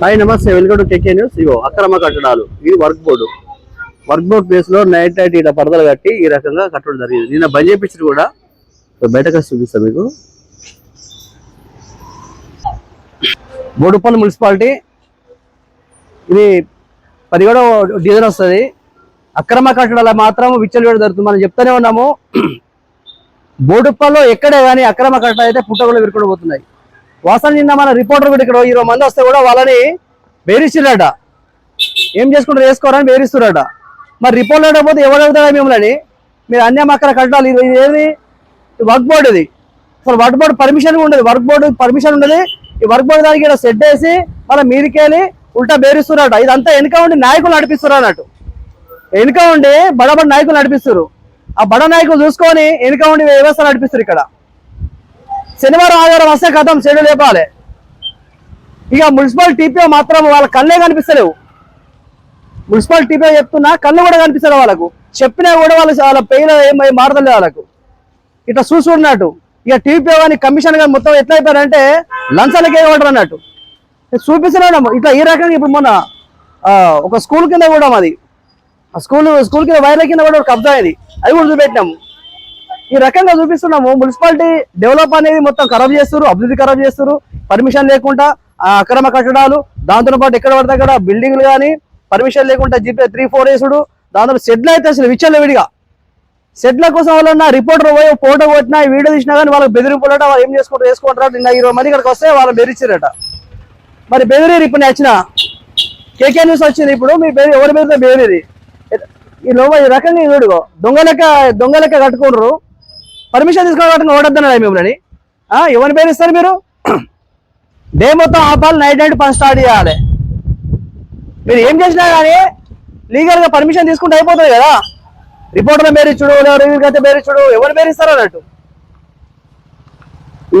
Hi నమస్తే. Welcome to tech news. ఇగో అక్రమ కట్టడాలు. ఇది వర్క్ బోర్డు. వర్క్ బోర్డ్ ప్లేస్లో నైట్ నైట్ ఇలా పరదలు కట్టి ఈ రకంగా కట్టడం జరిగింది. నిన్న బంద్ చేపించారు కూడా. బయటకు చూపిస్తాను చూపిస్తా మీకు. బోడుపల్లి మున్సిపాలిటీ. ఇది పదిహేడో డీజన్ వస్తుంది. అక్రమ కట్టడాలు మాత్రం విచ్చలవేడి జరుగుతుంది. మనం చెప్తానే ఉన్నాము. బోడుప్పల్లో ఎక్కడే కానీ అక్రమ కట్టడాలు అయితే పుట్టగొలు విరుకుండా పోతున్నాయి వాసన నిన్న మన రిపోర్టర్ కూడా ఇక్కడ ఇరవై మంది వస్తే కూడా వాళ్ళని బేరిస్తున్నట ఏం చేసుకుంటారు? వేసుకోరని బేరిస్తున్నారట మరి రిపోర్ట్ లేకపోతే ఎవరు అడుగుతారా మిమ్మల్ని? మీరు అన్యం అక్కడ కట్టాలి. ఇది ఇది ఏది వర్క్ బోర్డు ఇది. అసలు వర్క్ బోర్డు పర్మిషన్ ఉండదు. వర్క్ బోర్డు పర్మిషన్ ఉండదు. ఈ వర్క్ బోర్డు దానికి ఇక్కడ సెట్ వేసి మళ్ళీ మీరికెళ్ళి ఉల్టా బేరిస్తున్నారట ఇదంతా వెనుక ఉండి నాయకులు నడిపిస్తున్నారు అన్నట్టు. వెనుక ఉండి బడబడి నాయకులు నడిపిస్తారు ఆ బడ నాయకులు చూసుకొని వెనుక ఉండి వ్యవస్థ నడిపిస్తారు ఇక్కడ. శనివారం ఆదివారం వస్తే కథం చెడు లేపాలి. ఇక మున్సిపల్ టీపీఓ మాత్రం వాళ్ళ కళ్ళే కనిపిస్తలేవు. మున్సిపల్ టీపీఓ చెప్తున్నా కళ్ళు కూడా కనిపిస్తారు వాళ్ళకు. చెప్పినా కూడా వాళ్ళు వాళ్ళ పెయిన్ ఏమై మారదలేదు వాళ్ళకు. ఇట్లా చూసుకున్నట్టు ఇక టీపీఓ కానీ కమిషన్ కానీ మొత్తం ఎట్లా అయిపోయారంటే లంచాలకే ఏమంటారు అన్నట్టు. చూపిస్తున్నాం ఇట్లా ఈ రకంగా ఇప్పుడు మొన్న ఒక స్కూల్ కింద కూడా మాది. ఆ స్కూల్ స్కూల్ కింద వైర్ల కింద కూడా ఒక కబ్జా అయింది. అది కూడా చూపెట్టినాము. ఈ రకంగా చూపిస్తున్నాము. మున్సిపాలిటీ డెవలప్ అనేది మొత్తం ఖరాబ్ చేస్తారు అభివృద్ధి ఖరాబ్ చేస్తారు పర్మిషన్ లేకుండా అక్రమ కట్టడాలు దాంతో పాటు ఎక్కడ పడితే అక్కడ బిల్డింగ్లు కానీ పర్మిషన్ లేకుండా జీపీ త్రీ ఫోర్ వేసుడు. దాంతో షెడ్లు అయితే అసలు విచ్చల విడిగా. షెడ్ల కోసం వాళ్ళన్న రిపోర్టర్ పోయి ఫోటో కొట్టినా వీడియో తీసినా కానీ వాళ్ళకి బెదిరింపులట వాళ్ళు ఏం చేసుకుంటారు వేసుకుంటారు? నిన్న ఇరవై మంది ఇక్కడికి వస్తే వాళ్ళు బెదిరించారట మరి బెదిరి ఇప్పుడు నేను వచ్చిన. కేకే న్యూస్ వచ్చింది ఇప్పుడు మీ బెదిరి ఎవరి బెదిరితే బెదిరి ఈ లోపల ఈ రకంగా ఈ వీడుగో దొంగలెక్క కట్టుకుంటారు. పర్మిషన్ తీసుకోవడం కట్టుకుని ఓడద్దన్నారా మిమ్మల్ని? ఎవరిని పేరు ఇస్తారు మీరు? డే మొత్తం ఆపాలి నైట్ నైట్ పని స్టార్ట్ చేయాలి. మీరు ఏం చేసినా కానీ లీగల్గా పర్మిషన్ తీసుకుంటే అయిపోతుంది కదా. రిపోర్టర్ పేరు ఇచ్చుడు అయితే పేరు ఇచ్చుడు ఎవరు ఇస్తారు అన్నట్టు?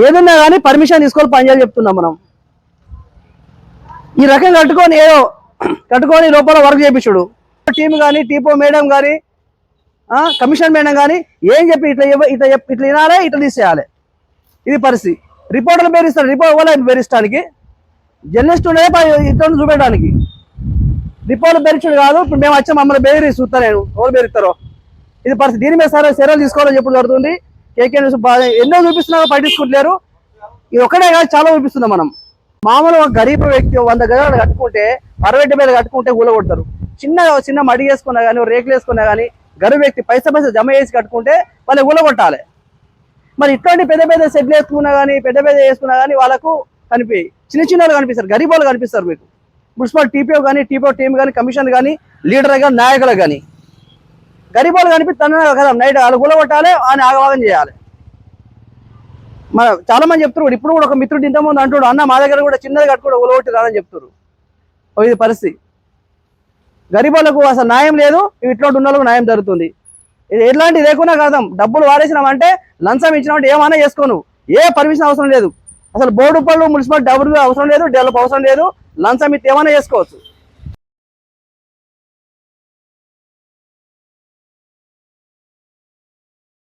ఏదన్నా కానీ పర్మిషన్ తీసుకొని పనిచేయాలి చెప్తున్నాం మనం. ఈ రకం కట్టుకొని ఏదో కట్టుకొని లోపల వర్క్ చేయించుడు. టీం కానీ టీపో మేడం కానీ కమిషన్ మేడం కానీ ఏం చెప్పి ఇట్లా ఇవ్వ- ఇట్లా ఇట్లా వినాలి ఇట్లా తీసేయాలి. ఇది పరిస్థితి. రిపోర్టర్లు పేరిస్తారు రిపోర్ట్ ఇవ్వలేదు పేరిస్తానికి జర్నలిస్ట్ ఉండే ఇతను చూపెట్టడానికి. రిపోర్ట్ బెరిచుడు కాదు ఇప్పుడు మేము వచ్చాము మమ్మల్ని బెదిరి చూస్తా నేను ఎవరు బెరుతారో ఇది పరిస్థితి. దీని మీద సరే చర్యలు తీసుకోవాలని చెప్పడం జరుగుతుంది. కేకే న్యూస్ బాగా ఎన్నో చూపిస్తున్నారు పట్టించుకుంటలేరు. ఇది ఒకటే కాదు చాలా చూపిస్తున్నాం మనం. మామూలు ఒక గరీబ్ వ్యక్తి వంద గజాలు కట్టుకుంటే అరవై డెబ్బై కట్టుకుంటే ఊల కొడతారు చిన్న చిన్న మడి వేసుకున్నా కానీ రేకులు వేసుకున్నా కానీ గరువు వ్యక్తి పైసా పైసా జమ చేసి కట్టుకుంటే వాళ్ళు ఊల మరి ఇట్లాంటి పెద్ద పెద్ద సెట్లు వేసుకున్నా కానీ పెద్ద పెద్ద వేసుకున్నా కానీ వాళ్ళకు కనిపి చిన్న చిన్న కనిపిస్తారు గరీబ్ వాళ్ళు కనిపిస్తారు మీకు. మున్సిపల్ టీపీఓ కానీ టీపీఓ టీం కానీ కమిషన్ కానీ లీడర్ కానీ నాయకులు కానీ గరీబ్ వాళ్ళు కనిపిస్తాను కదా నైట్ వాళ్ళు కూలగొట్టాలి అని ఆగవాగం చేయాలి. మన చాలా మంది చెప్తున్నారు ఇప్పుడు కూడా ఒక మిత్రుడు ఇంతమంది అంటాడు అన్న మా దగ్గర కూడా చిన్నది కట్టుకోవడం కూలగొట్టి రాదని చెప్తారు ఇది పరిస్థితి. గరీబులకు అసలు న్యాయం లేదు ఇట్లా ఉన్న న్యాయం జరుగుతుంది. ఇది ఎట్లాంటి లేకుండా కాదం డబ్బులు వారేసినామంటే లంచం ఇచ్చినామంటే ఏమైనా చేసుకోను ఏ పర్మిషన్ అవసరం లేదు. అసలు బోర్డు పళ్ళు మున్సిపల్ డబ్బులు అవసరం లేదు డెవలప్ అవసరం లేదు లంచం ఇస్తే ఏమైనా చేసుకోవచ్చు.